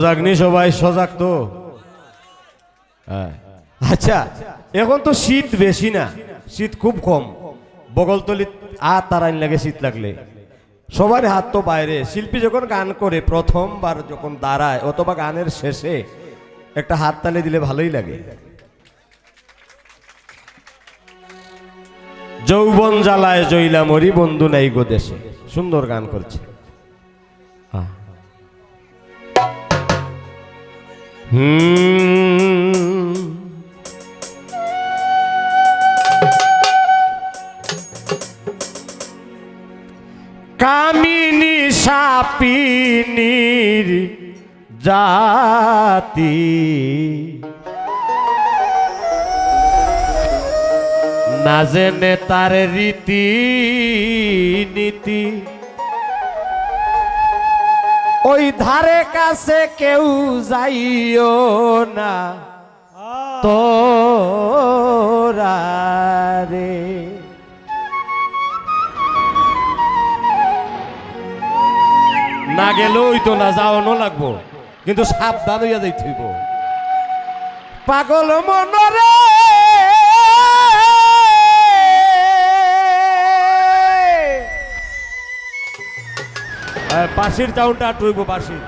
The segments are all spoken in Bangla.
সবাই, সজাগ তো। হ্যাঁ। আচ্ছা এখন তো শীত বেশি না, শীত খুব কম। বগলতলি আর তারাইন লাগে শীত লাগলে। সবার হাত তো বাইরে। শিল্পী যখন গান করে, প্রথমবার যখন দাঁড়ায়, অথবা গানের শেষে, একটা হাত তালে দিলে ভালোই লাগে। যৌবন জ্বালায় জইলা মরি বন্ধু নাই গো দেশে। সুন্দর গান করছে। হ্যাঁ। কামিনী সাপিনীর জাতি। না জেনে তার রীতি নীতি ওই ধারে কাছে কেউ যাইও না। তোরা রে। না গেলেও তো না যাওয়ানো লাগবো। কিন্তু সাবধান হইয়া যাইতে হইব। পাগল মনরে! বাঁশির চাউনটা টুইব বাঁশির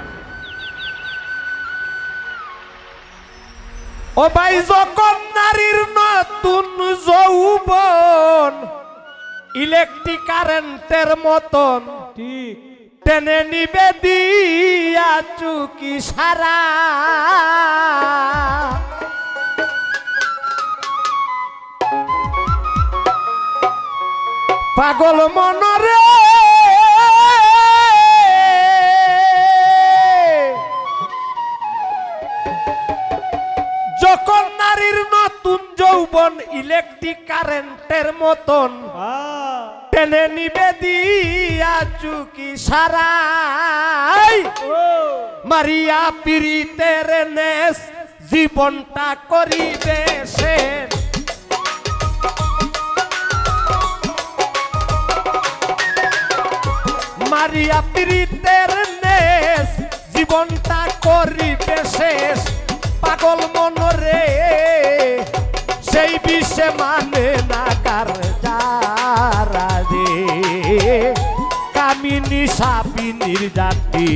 ও ভাই যখন নারীর নতুন যৌবন ইলেকট্রিক কারেন্টের মতন ঠিক। টেনে নিবে দিয়া চুকি সারা। পাগল মনরে যৌবন ইলেকট্রিক কারেন্টের মতন। টেনে নিবে দিয়া চুকি সারাই। মারিয়া পিরিতের নেস জীবনটা করিবে শেষ মারিয়া পিরিতের নেস জীবনটা করিবে শেষ সাপিনীর জাতি,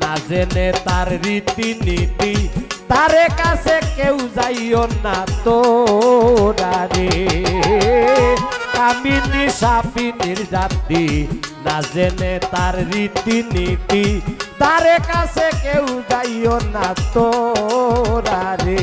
না জেনে তার রীতি নীতি তারে কাছে কেউ যাইও না তোরা রে কামিনী সাপিনীর জাতি, না জেনে তার রীতি নীতি তারে কাছে কেউ যাইও না তোরা রে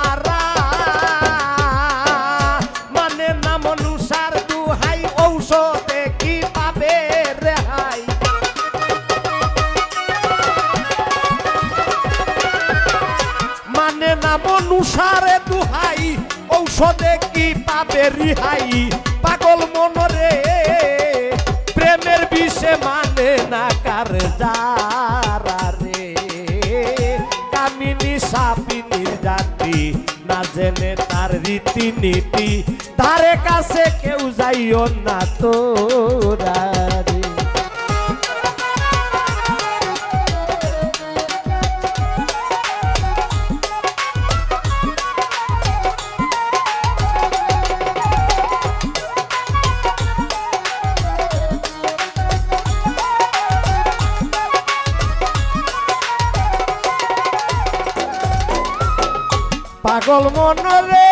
মানে অনুসারে দুহাই। ঔষধে কি পাবে রিহাই? পাগল মনরে, প্রেমের বিষে মানে না কার যারা রে? কামিনী সাপিনীর জাতি, না জেনে তার রীতি নীতি ধারে কাছে কেউ যাইও না তোরা রে।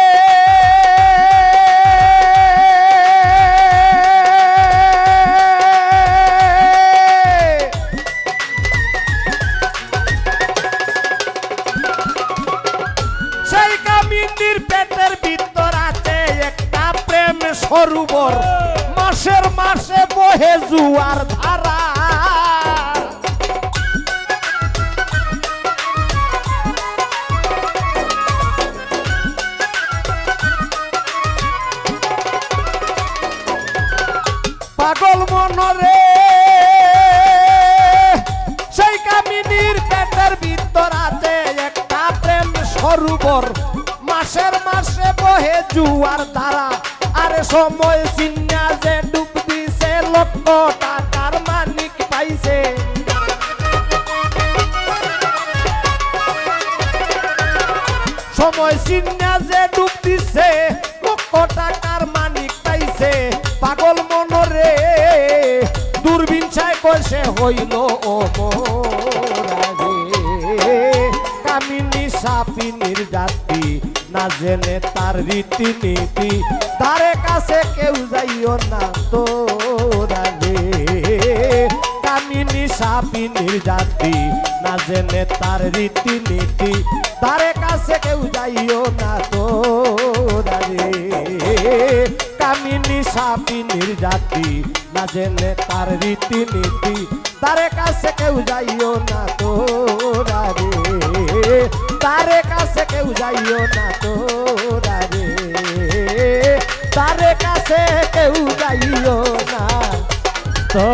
পাগল প্রেম সরোবর। মাসের মাসে বহে জুয়ার ধারা। পাগল মনরে। সেই কামিনীর পেটের ভিতর আছে একটা প্রেম সরোবর। মাসের মাসে বহে জুয়ার ধারা। আরে সময় চিন্না যে ডুব দিছে, লক্ষ টাকার মালিক পাইছে। সময় চিন্না যে ডুব দিছে, লক্ষ টাকার হইল মোরারে কামিনী সাপিনীর জাতি, না জেনে তার রীতিনীতি। তারে কাছে কেউ যাইও না তোরা রে কামিনী সাপিনীর জাতি, না জেনে তার রীতিনীতি। তারে কাছে কেউ যাইও না তোরা কামিনী সাপিনীর জাতি, না জেনে তার রীতিনীতি, তারে কাছে কেউ যাইও না তো রে। তারে কাছে কেউ যাইও না তো রে। তারে কাছে কেউ যাইও না তো